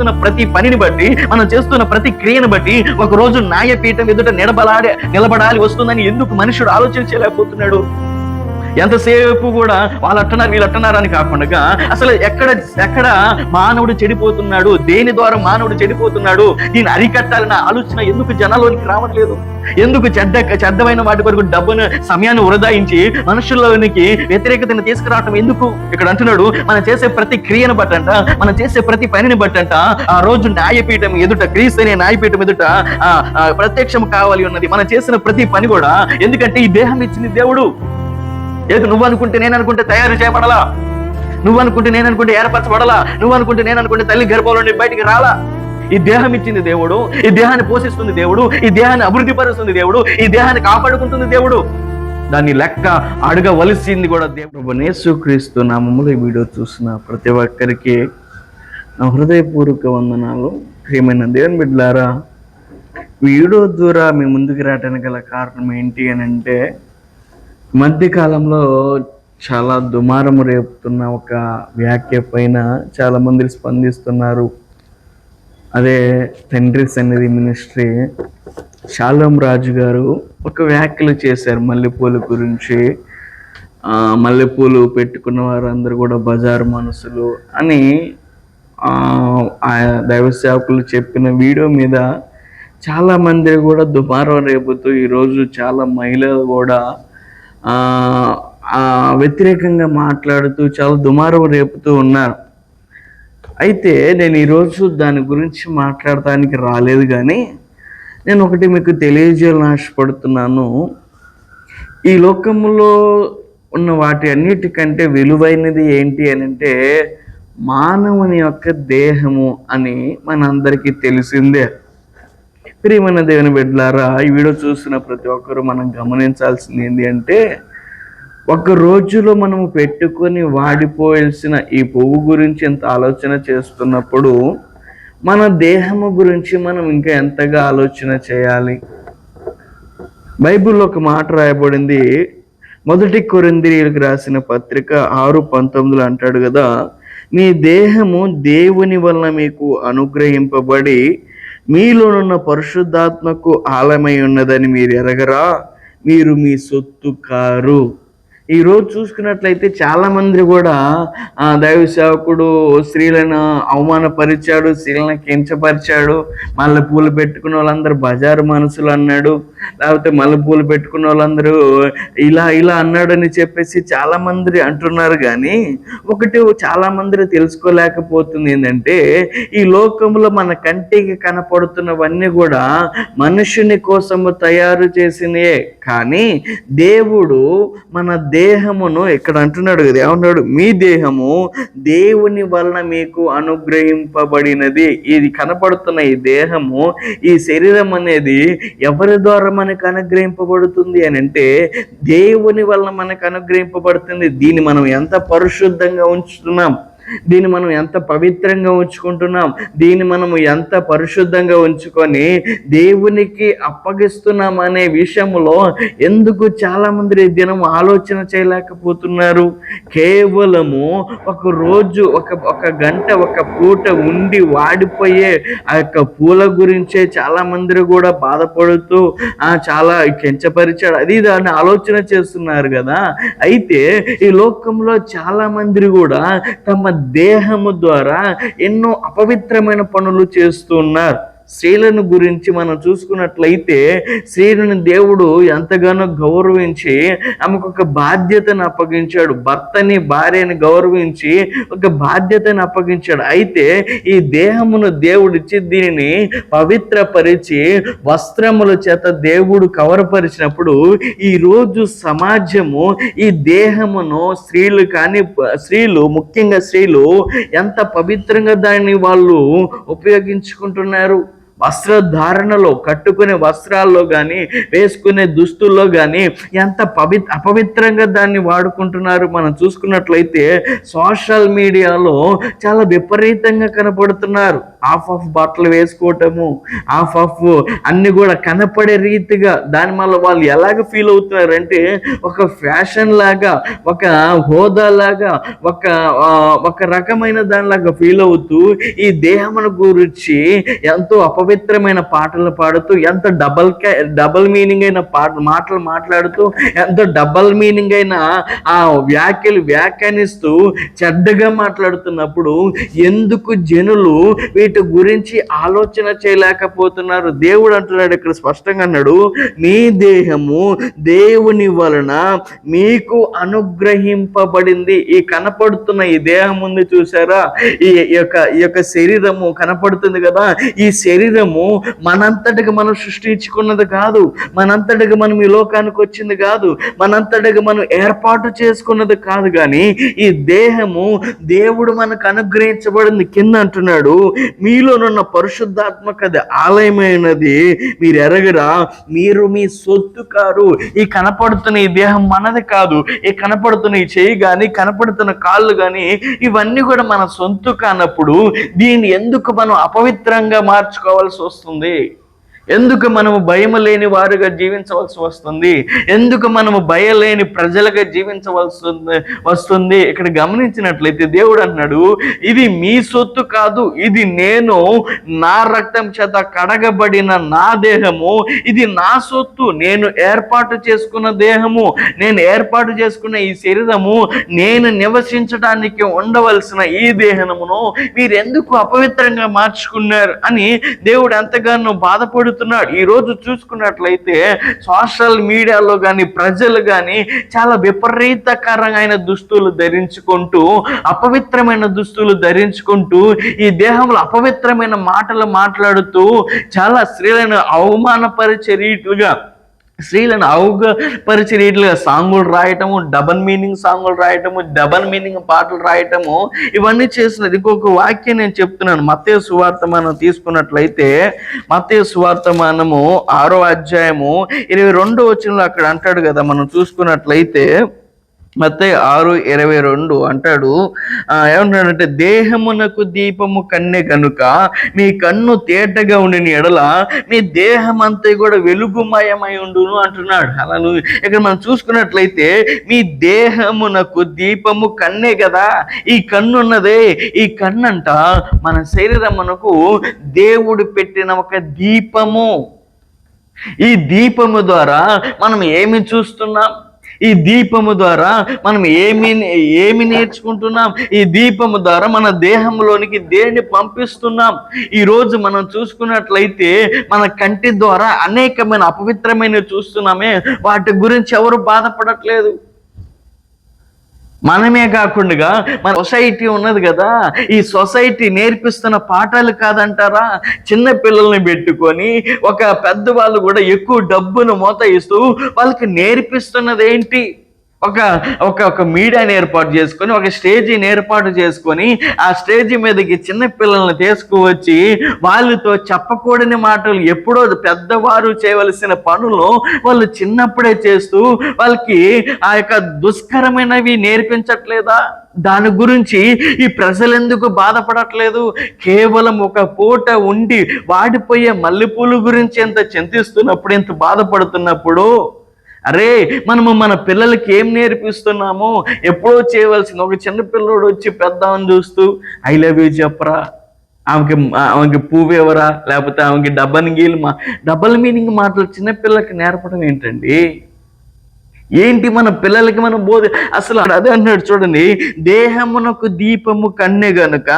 చేస్తున్న ప్రతి పనిని బట్టి మనం చేస్తున్న ప్రతి క్రియను బట్టి ఒక రోజు న్యాయపీఠం ఎదుట నిలబడాలి నిలబడాలి వస్తుందని ఎందుకు మనుషుడు ఆలోచించలేకపోతున్నాడు? ఎంతసేపు కూడా వాళ్ళు అట్టన్నారు వీళ్ళు అట్టన్నారు అని కాకుండా అసలు ఎక్కడ ఎక్కడ మానవుడు చెడిపోతున్నాడు దేని ద్వారా మానవుడు చెడిపోతున్నాడు దీన్ని అరికట్టాలన్న ఆలోచన ఎందుకు జనాల్లోనికి రావట్లేదు? ఎందుకు చెడ్డ చెడ్డమైన వాటి కొరకు డబ్బును సమయాన్ని వృధాయించి మనుషుల్లోనికి వ్యతిరేకతను తీసుకురావటం ఎందుకు? ఇక్కడ అంటున్నాడు మనం చేసే ప్రతి క్రియను బట్టంట మనం చేసే ప్రతి పనిని బట్టంట ఆ రోజు న్యాయపీఠం ఎదుట క్రీస్తు అనే న్యాయపీఠం ఎదుట ప్రత్యక్షం కావాలి ఉన్నది మనం చేసిన ప్రతి పని కూడా ఎందుకంటే ఈ దేహం ఇచ్చింది దేవుడు. ఏది నువ్వు అనుకుంటే నేను అనుకుంటే తయారు చేయబడలా. నువ్వు అనుకుంటే నేను అనుకుంటే ఏర్పరచబడలా. నువ్వు అనుకుంటే నేను అనుకుంటే తల్లి గర్భంలో బయటికి రాలా. ఈ దేహం ఇచ్చింది దేవుడు ఈ దేహాన్ని పోషిస్తుంది దేవుడు ఈ దేహాన్ని అభివృద్ధి పరుస్తుంది దేవుడు ఈ దేహాన్ని కాపాడుకుంటుంది దేవుడు. దాన్ని లెక్క అడగవలసింది కూడా దేవుడు. నేసుక్రీస్తు నామములు ఈ వీడియో చూసిన ప్రతి ఒక్కరికి నా హృదయపూర్వక వందనాలు. ప్రియమైన దేవుని బిడ్డలారా వీడియో ద్వారా మీ ముందుకు రావడానికి గల కారణం ఏంటి అని అంటే మధ్య కాలంలో చాలా దుమారం రేపుతున్న ఒక వ్యాఖ్య పైన చాలా మంది స్పందిస్తున్నారు. అదే తండ్రి సన్నిధి మినిస్ట్రీ శాలం రాజు గారు ఒక వ్యాఖ్యలు చేశారు మల్లెపూల గురించి. మల్లెపూలు పెట్టుకున్న వారందరూ కూడా బజారు మనసులు అని ఆ, దైవ సేవకులు చెప్పిన వీడియో మీద చాలామంది కూడా దుమారం రేపుతూ ఈరోజు చాలా మహిళలు కూడా వ్యతిరేకంగా మాట్లాడుతూ చాలా దుమారం రేపుతూ ఉన్నారు. అయితే నేను ఈరోజు దాని గురించి మాట్లాడటానికి రాలేదు కానీ నేను ఒకటి మీకు తెలియజేయాలని ఆశపడుతున్నాను. ఈ లోకములో ఉన్న వాటి అన్నిటికంటే విలువైనది ఏంటి అని అంటే మానవుని యొక్క దేహము అని మనందరికీ తెలిసిందే. ప్రియమైన దేవుని బిడ్డలారా ఈ వీడియో చూస్తున్న ప్రతి ఒక్కరూ మనం గమనించాల్సింది ఏంటి అంటే ఒక రోజులో మనము పెట్టుకొని వాడిపోయాల్సిన ఈ పువ్వు గురించి ఎంత ఆలోచన చేస్తున్నప్పుడు మన దేహము గురించి మనం ఇంకా ఎంతగా ఆలోచన చేయాలి? బైబిల్లో ఒక మాట రాయబడింది మొదటి కొరింద్రియులకు రాసిన పత్రిక ఆరు పంతొమ్మిదిలో అంటాడు కదా మీ దేహము దేవుని వలన మీకు అనుగ్రహింపబడి మీలోనున్న పరిశుద్ధాత్మకు ఆలమై ఉన్నదని మీరు ఎరగరా? మీరు మీ సొత్తు కారు. ఈ రోజు చూసుకున్నట్లయితే చాలా మంది కూడా దైవ సేవకుడు స్త్రీలను అవమానపరిచాడు స్త్రీలను కించపరిచాడు మళ్ళీ పూలు పెట్టుకున్న వాళ్ళందరూ బజారు మనసులు అన్నాడు లేకపోతే మళ్ళీ పూలు పెట్టుకున్న వాళ్ళందరూ ఇలా ఇలా అన్నాడని చెప్పేసి చాలా మంది అంటున్నారు కానీ ఒకటి చాలా మంది తెలుసుకోలేకపోతుంది ఏంటంటే ఈ లోకంలో మన కంటికి కనపడుతున్నవన్నీ కూడా మనుషుని కోసము తయారు చేసినయే. కానీ దేవుడు మన దే దేహమును ఇక్కడ అంటున్నాడు కదా ఏమన్నాడు? మీ దేహము దేవుని వలన మీకు అనుగ్రహింపబడినది. ఇది కనపడుతున్న ఈ దేహము ఈ శరీరం అనేది ఎవరి ద్వారా మనకు అనుగ్రహింపబడుతుంది అని అంటే దేవుని వలన మనకు అనుగ్రహింపబడుతుంది. దీన్ని మనం ఎంత పరిశుద్ధంగా ఉంచుతున్నాం? దీన్ని మనం ఎంత పవిత్రంగా ఉంచుకుంటున్నాం? దీన్ని మనము ఎంత పరిశుద్ధంగా ఉంచుకొని దేవునికి అప్పగిస్తున్నాం అనే విషయంలో ఎందుకు చాలా మంది ఈ దినం ఆలోచన చేయలేకపోతున్నారు? కేవలము ఒక రోజు ఒక ఒక గంట ఒక పూట ఉండి వాడిపోయే ఆ యొక్క పూల గురించే చాలా మంది కూడా బాధపడుతూ ఆ చాలా కించపరిచాడు. అది దాన్ని ఆలోచన చేస్తున్నారు కదా? అయితే ఈ లోకంలో చాలా మంది కూడా తమ దేహము ద్వారా ఎన్నో అపవిత్రమైన పనులు చేస్తున్నారు స్త్రీలను గురించి మనం చూసుకున్నట్లయితే స్త్రీలను దేవుడు ఎంతగానో గౌరవించి ఆమెకు ఒక బాధ్యతను అప్పగించాడు. భర్తని భార్యని గౌరవించి ఒక బాధ్యతను అప్పగించాడు. అయితే ఈ దేహమును దేవుడిచ్చి దీనిని పవిత్రపరిచి వస్త్రముల చేత దేవుడు కవరపరిచినప్పుడు ఈ రోజు సమాజము ఈ దేహమును స్త్రీలు కానీ స్త్రీలు ముఖ్యంగా స్త్రీలు ఎంత పవిత్రంగా దాన్ని వాళ్ళు ఉపయోగించుకుంటున్నారు? వస్త్రధారణలో కట్టుకునే వస్త్రాల్లో కానీ వేసుకునే దుస్తుల్లో కానీ ఎంత పవి అపవిత్రంగా దాన్ని వాడుకుంటున్నారు మనం చూసుకున్నట్లయితే సోషల్ మీడియాలో చాలా విపరీతంగా కనపడుతున్నారు. హాఫ్ ఆఫ్ బట్టలు వేసుకోవటము హాఫ్ ఆఫ్ అన్ని కూడా కనపడే రీతిగా దాని వల్ల వాళ్ళు ఎలాగ ఫీల్ అవుతున్నారంటే ఒక ఫ్యాషన్ లాగా ఒక హోదా లాగా ఒక ఒక రకమైన దానిలాగా ఫీల్ అవుతూ ఈ దేహమును గురించి ఎంతో అపవిత్రమైన పాటలు పాడుతూ ఎంత డబల్ డబల్ మీనింగ్ అయిన పాట మాటలు మాట్లాడుతూ ఎంతో డబల్ మీనింగ్ అయిన ఆ వ్యాఖ్యలు వ్యాఖ్యానిస్తూ చెడ్డగా మాట్లాడుతున్నప్పుడు ఎందుకు జనులు వీటి గురించి ఆలోచన చేయలేకపోతున్నారు. దేవుడు అంటున్నాడు ఇక్కడ స్పష్టంగా అన్నాడు మీ దేహము దేవుని వలన మీకు అనుగ్రహింపబడింది. ఈ కనపడుతున్న ఈ దేహం ఉంది చూసారా? ఈ ఈ యొక్క ఈ యొక్క శరీరము కనపడుతుంది కదా? ఈ శరీరము మనంతటికి మనం సృష్టించుకున్నది కాదు. మనంతటికి మనం ఈ లోకానికి వచ్చింది కాదు. మనంతటికి మనం ఏర్పాటు చేసుకున్నది కాదు కానీ ఈ దేహము దేవుడు మనకు అనుగ్రహించబడింది. కింద అంటున్నాడు మీలోనున్న పరిశుద్ధాత్మకది ఆలయమైనది. మీరు ఎరగరా మీరు మీ సొత్తు కారు. ఈ కనపడుతున్న ఈ దేహం మనది కాదు. ఈ కనపడుతున్న ఈ చెయ్యి కానీ కనపడుతున్న కాళ్ళు కానీ ఇవన్నీ కూడా మన సొంతు కానప్పుడు దీన్ని ఎందుకు మనం అపవిత్రంగా మార్చుకోవాల్సి వస్తుంది? ఎందుకు మనము భయం లేని వారుగా జీవించవలసి వస్తుంది? ఎందుకు మనము భయం లేని ప్రజలుగా జీవించవలసి వస్తుంది? ఇక్కడ గమనించినట్లయితే దేవుడు అన్నాడు ఇది మీ సొత్తు కాదు ఇది నేను నా రక్తం చేత కడగబడిన నా దేహము ఇది నా సొత్తు నేను ఏర్పాటు చేసుకున్న దేహము నేను ఏర్పాటు చేసుకున్న ఈ శరీరము నేను నివసించడానికి ఉండవలసిన ఈ దేహమును మీరు ఎందుకు అపవిత్రంగా మార్చుకున్నారు అని దేవుడు ఎంతగానో బాధపడుతుంది ఈ రోజు చూసుకున్నట్లయితే సోషల్ మీడియాలో కానీ ప్రజలు కానీ చాలా విపరీతకరమైన దుస్తులు ధరించుకుంటూ అపవిత్రమైన దుస్తులు ధరించుకుంటూ ఈ దేహంలో అపవిత్రమైన మాటలు మాట్లాడుతూ చాలా స్త్రీలను అవమానపరిచే రీతిగా స్త్రీలను అవగపరిచే సాంగులు రాయటము డబల్ మీనింగ్ సాంగులు రాయటము డబల్ మీనింగ్ పాటలు రాయటము ఇవన్నీ చేసినది ఇంకొక వాక్యం నేను చెప్తున్నాను. మత్తే సువార్త మనం తీసుకున్నట్లయితే మత్తే సువార్త మనము ఆరో అధ్యాయము ఇరవై రెండో వచనంలో అక్కడ అంటాడు కదా మనం చూసుకున్నట్లయితే మత్తే ఆరు ఇరవై రెండు అంటాడు. ఏమంటాడంటే దేహమునకు దీపము కన్నె కనుక మీ కన్ను తేటగా ఉండిన ఎడల మీ దేహం అంతా కూడా వెలుగుమయమై ఉండును అంటున్నాడు. అలా నువ్వు ఇక్కడ మనం చూసుకున్నట్లయితే మీ దేహమునకు దీపము కన్నే కదా ఈ కన్ను ఉన్నదే ఈ కన్నంట మన శరీరమునకు దేవుడు పెట్టిన ఒక దీపము. ఈ దీపము ద్వారా మనం ఏమి చూస్తున్నాం? ఈ దీపము ద్వారా మనం ఏమి ఏమి నేర్చుకుంటున్నాం? ఈ దీపము ద్వారా మన దేహంలోనికి దేన్ని పంపిస్తున్నాం? ఈ రోజు మనం చూసుకున్నట్లయితే మన కంటి ద్వారా అనేకమైన అపవిత్రమైన చూస్తున్నామే. వాటి గురించి ఎవరు బాధపడట్లేదు. మనమే కాకుండా మన సొసైటీ ఉన్నది కదా ఈ సొసైటీ నేర్పిస్తున్న పాఠాలు కాదంటారా? చిన్న పిల్లల్ని పెట్టుకొని ఒక పెద్దవాళ్ళు కూడా ఎక్కువ డబ్బును మోత ఇస్తూ వాళ్ళకి నేర్పిస్తున్నది ఏంటి ఒక ఒక ఒక మీడియాని ఏర్పాటు చేసుకొని ఒక స్టేజీని ఏర్పాటు చేసుకొని ఆ స్టేజీ మీదకి చిన్న పిల్లల్ని తీసుకువచ్చి వాళ్ళతో చెప్పకూడని మాటలు ఎప్పుడో పెద్దవారు చేయవలసిన పనులు వాళ్ళు చిన్నప్పుడే చేస్తూ వాళ్ళకి ఆ యొక్క దుష్కరమైనవి నేర్పించట్లేదా? దాని గురించి ఈ ప్రజలు ఎందుకు బాధపడట్లేదు? కేవలం ఒక పూట ఉండి వాడిపోయే మల్లెపూలు గురించి ఎంత చింతిస్తున్నప్పుడు ఎంత బాధపడుతున్నప్పుడు? అరే మనము మన పిల్లలకి ఏం నేర్పిస్తున్నామో ఎప్పుడో చేయవలసింది. ఒక చిన్న పిల్లోడు వచ్చి పెద్దామని చూస్తూ ఐ లవ్ యూ చెప్పరా? ఆమెకి ఆమెకి పువ్వు ఎవరా లేకపోతే ఆమెకి డబ్బని గీలు మా డబల్ మీనింగ్ మాటలు చిన్నపిల్లకి నేర్పడం ఏంటండి? ఏంటి మన పిల్లలకి మనం బోధ? అసలు అదే అన్నాడు చూడండి దేహమునకు దీపము కన్నె గనుక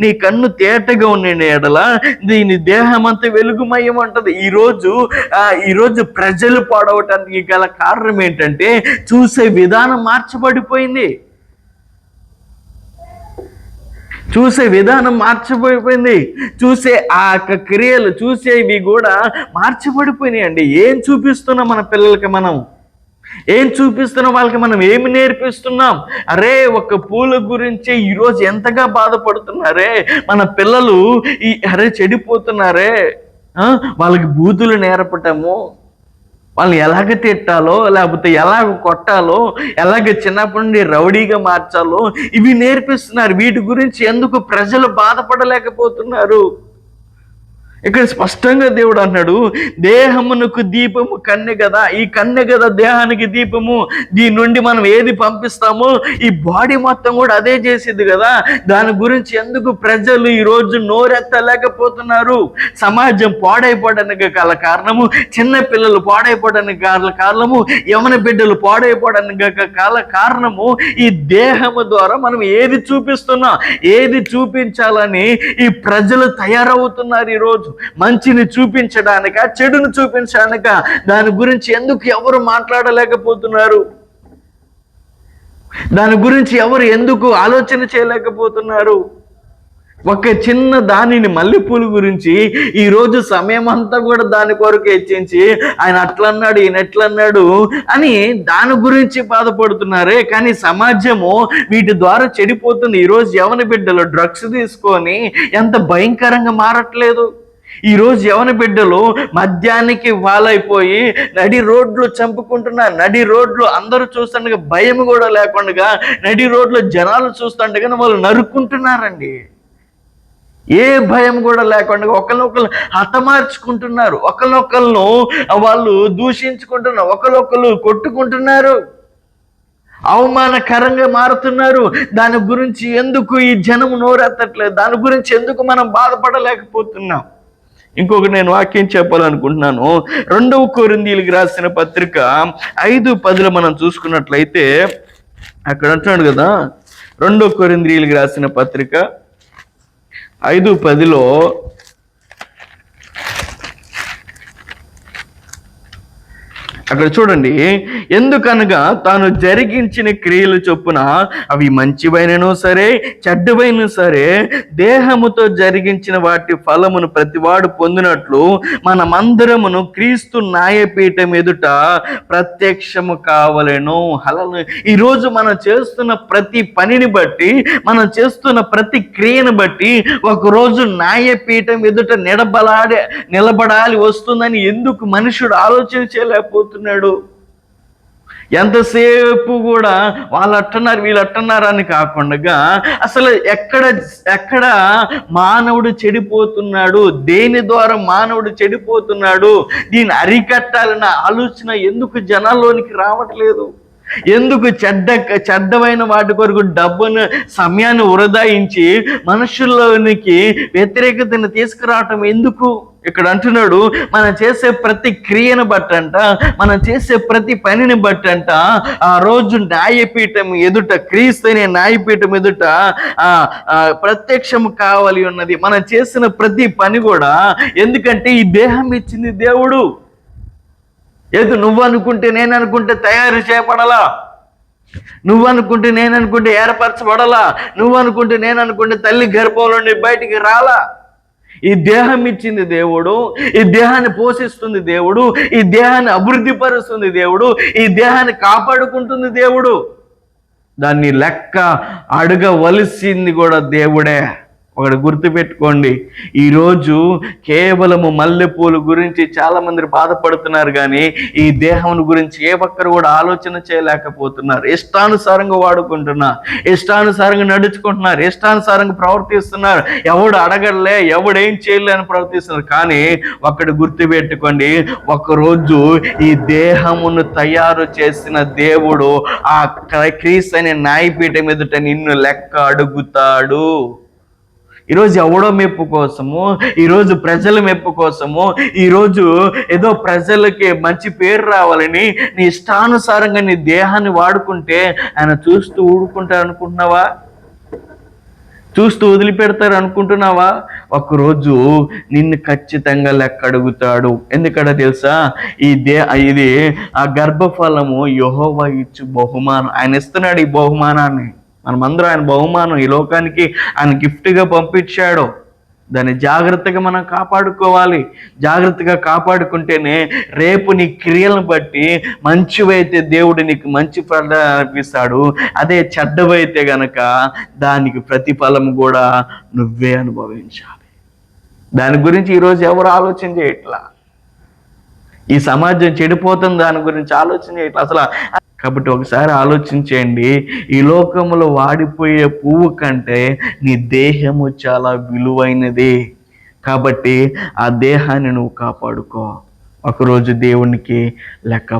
నీ కన్ను తేటగా ఉన్న ఎడల దీని దేహం అంతా వెలుగుమయం అంటది ఈరోజు ఈరోజు ప్రజలు పాడవటానికి గల కారణం ఏంటంటే చూసే విధానం మార్చబడిపోయింది. చూసే విధానం మార్చబడిపోయింది. చూసే ఆ యొక్క క్రియలు చూసేవి కూడా మార్చిపడిపోయినాయండి ఏం చూపిస్తున్నాం మన పిల్లలకి మనం? ఏం చూపిస్తున్నాం? వాళ్ళకి మనం ఏమి నేర్పిస్తున్నాం? అరే ఒక పూల గురించి ఈరోజు ఎంతగా బాధపడుతున్నారే? మన పిల్లలు ఈ అరే చెడిపోతున్నారే? వాళ్ళకి బూతులు నేర్పటము? వాళ్ళని ఎలాగ తిట్టాలో లేకపోతే ఎలాగ కొట్టాలో ఎలాగ చిన్నప్పటి నుండి రౌడీగా మార్చాలో ఇవి నేర్పిస్తున్నారు. వీటి గురించి ఎందుకు ప్రజలు బాధపడలేకపోతున్నారు? ఇక్కడ స్పష్టంగా దేవుడు అన్నాడు దేహమునకు దీపము కన్నె కదా ఈ కన్నె కదా దేహానికి దీపము. దీని నుండి మనం ఏది పంపిస్తామో ఈ బాడీ మొత్తం కూడా అదే చేసేది కదా. దాని గురించి ఎందుకు ప్రజలు ఈ రోజు నోరెత్తలేకపోతున్నారు? సమాజం పాడైపోవడానికి గల కారణము చిన్న పిల్లలు పాడైపోవడానికి గల కారణము యమన బిడ్డలు పాడైపోవడానికి గల కాల కారణము ఈ దేహము ద్వారా మనం ఏది చూపిస్తున్నాం ఏది చూపించాలని ఈ ప్రజలు తయారవుతున్నారు ఈరోజు మంచిని చూపించడానిక చెడును చూపించడానిక దాని గురించి ఎందుకు ఎవరు మాట్లాడలేకపోతున్నారు? దాని గురించి ఎవరు ఎందుకు ఆలోచన చేయలేకపోతున్నారు? ఒక చిన్న దానిని మల్లెపూలు గురించి ఈ రోజు సమయం అంతా కూడా దాని కొరకు హెచ్చించి ఆయన అట్లన్నాడు ఈయన ఎట్లన్నాడు అని దాని గురించి బాధపడుతున్నారే. కానీ సమాజము వీటి ద్వారా చెడిపోతుంది. ఈరోజు రోజు యవన బిడ్డలు డ్రగ్స్ తీసుకొని ఎంత భయంకరంగా మారట్లేదు. ఈ రోజు యవన బిడ్డలు మద్యానికి వాలైపోయి నడి రోడ్లు చంపుకుంటున్నారు నడి రోడ్లు అందరూ చూస్తుండగా భయం కూడా లేకుండా నడి రోడ్లు జనాలు చూస్తుండగా వాళ్ళు నరుక్కుంటున్నారండి. ఏ భయం కూడా లేకుండా ఒకరినొకరు హతమార్చుకుంటున్నారు ఒకరినొకరు వాళ్ళు దూషించుకుంటున్నారు ఒకరినొకరు కొట్టుకుంటున్నారు అవమానకరంగా మారుతున్నారు. దాని గురించి ఎందుకు ఈ జనం నోరెత్తట్లేదు? దాని గురించి ఎందుకు మనం బాధపడలేకపోతున్నాం? ఇంకొకటి నేను వాక్యం చెప్పాలనుకుంటున్నాను. రెండవ కోరిందీలకు రాసిన పత్రిక ఐదు పదిలో మనం చూసుకున్నట్లయితే అక్కడ అంటున్నాడు కదా రెండో కొరింద్రియులకు రాసిన పత్రిక ఐదు పదిలో అక్కడ చూడండి ఎందుకనగా తాను జరిగించిన క్రియలు చొప్పున అవి మంచివైనను సరే చెడ్డవైన సరే దేహముతో జరిగించిన వాటి ఫలమును ప్రతివాడు పొందినట్లు మనమందరమును క్రీస్తు న్యాయపీఠం ఎదుట ప్రత్యక్షము కావలేను. హలను ఈరోజు మనం చేస్తున్న ప్రతి పనిని బట్టి మనం చేస్తున్న ప్రతి క్రియను బట్టి ఒకరోజు న్యాయపీఠం ఎదుట నిలబలాడే నిలబడాలి వస్తుందని ఎందుకు మనుషుడు ఆలోచన చేయలేకపోతున్నాడు? ఎంతసేపు కూడా వాళ్ళు అట్టన్నారు వీళ్ళు అట్టన్నారు అని కాకుండా అసలు ఎక్కడ ఎక్కడ మానవుడు చెడిపోతున్నాడు? దేని ద్వారా మానవుడు చెడిపోతున్నాడు? దీన్ని అరికట్టాలన్న ఆలోచన ఎందుకు జనాల్లోనికి రావట్లేదు? ఎందుకు చెడ్డ చెడ్డమైన వాటి కొరకు డబ్బును సమయాన్ని వృధాయించి మనుషుల్లోనికి వ్యతిరేకతను తీసుకురావటం ఎందుకు? ఇక్కడ అంటున్నాడు మనం చేసే ప్రతి క్రియను బట్టంట మనం చేసే ప్రతి పనిని బట్టంట ఆ రోజు న్యాయపీఠం ఎదుట క్రీస్తు అనే న్యాయపీఠం ఎదుట ఆ ప్రత్యక్షం కావాలి ఉన్నది. మనం చేసిన ప్రతి పని కూడా ఎందుకంటే ఈ దేహం ఇచ్చింది దేవుడు. ఏదో నువ్వు అనుకుంటే నేను అనుకుంటే తయారు చేయబడాలా? నువ్వు అనుకుంటే నేను అనుకుంటే ఏర్పరచబడాలా? నువ్వు అనుకుంటే నేను అనుకుంటే తల్లి గర్భంలోని బయటికి రాలా? ఈ దేహం ఇచ్చింది దేవుడు ఈ దేహాన్ని పోషిస్తుంది దేవుడు ఈ దేహాన్ని అభివృద్ధి పరుస్తుంది దేవుడు ఈ దేహాన్ని కాపాడుకుంటుంది దేవుడు. దాన్ని లెక్క అడగవలసింది కూడా దేవుడే. ఒకటి గుర్తుపెట్టుకోండి. ఈరోజు కేవలము మల్లెపూలు గురించి చాలా మంది బాధపడుతున్నారు కానీ ఈ దేహం గురించి ఏ ఒక్కరు కూడా ఆలోచన చేయలేకపోతున్నారు. ఇష్టానుసారంగా వాడుకుంటున్నారు. ఇష్టానుసారంగా నడుచుకుంటున్నారు. ఇష్టానుసారంగా ప్రవర్తిస్తున్నారు. ఎవడు అడగలే ఎవడు ఏం చేయలే అని ప్రవర్తిస్తున్నారు. కానీ ఒకటి గుర్తుపెట్టుకోండి. ఒకరోజు ఈ దేహమును తయారు చేసిన దేవుడు ఆ క్రీస్తు అనే న్యాయపీఠం మీదట నిన్ను లెక్క అడుగుతాడు. ఈరోజు ఎవడో మెప్పు కోసము ఈరోజు ప్రజల మెప్పు కోసము ఈరోజు ఏదో ప్రజలకి మంచి పేరు రావాలని నీ ఇష్టానుసారంగా నీ దేహాన్ని వాడుకుంటే ఆయన చూస్తూ ఊడుకుంటారు అనుకుంటున్నావా చూస్తూ వదిలిపెడతారు అనుకుంటున్నావా ఒకరోజు నిన్ను ఖచ్చితంగా లెక్క అడుగుతాడు. ఎందుకంటే తెలుసా? ఈ దే ఇది ఆ గర్భఫలము యహోవా ఇచ్చు బహుమానం. ఆయన ఇస్తున్నాడు ఈ బహుమానాన్ని. మనమందరం ఆయన బహుమానం ఈ లోకానికి ఆయన గిఫ్ట్గా పంపించాడు. దాన్ని జాగ్రత్తగా మనం కాపాడుకోవాలి. జాగ్రత్తగా కాపాడుకుంటేనే రేపు నీ క్రియలను బట్టి మంచివైతే దేవుడు నీకు మంచి ఫల అనిపిస్తాడు అదే చెడ్డవైతే గనక దానికి ప్రతిఫలం కూడా నువ్వే అనుభవించాలి. దాని గురించి ఈరోజు ఎవరు ఆలోచన చేయట్లా? ఈ సమాజం చెడిపోతుంది దాని గురించి ఆలోచన చేయట్లా? అసలు కాబట్టి ఒకసారి ఆలోచించండి ఈ లోకంలో వాడిపోయే పువ్వు కంటే నీ దేహము చాలా విలువైనది. కాబట్టి ఆ దేహాన్ని నువ్వు కాపాడుకో. ఒకరోజు దేవునికి లెక్క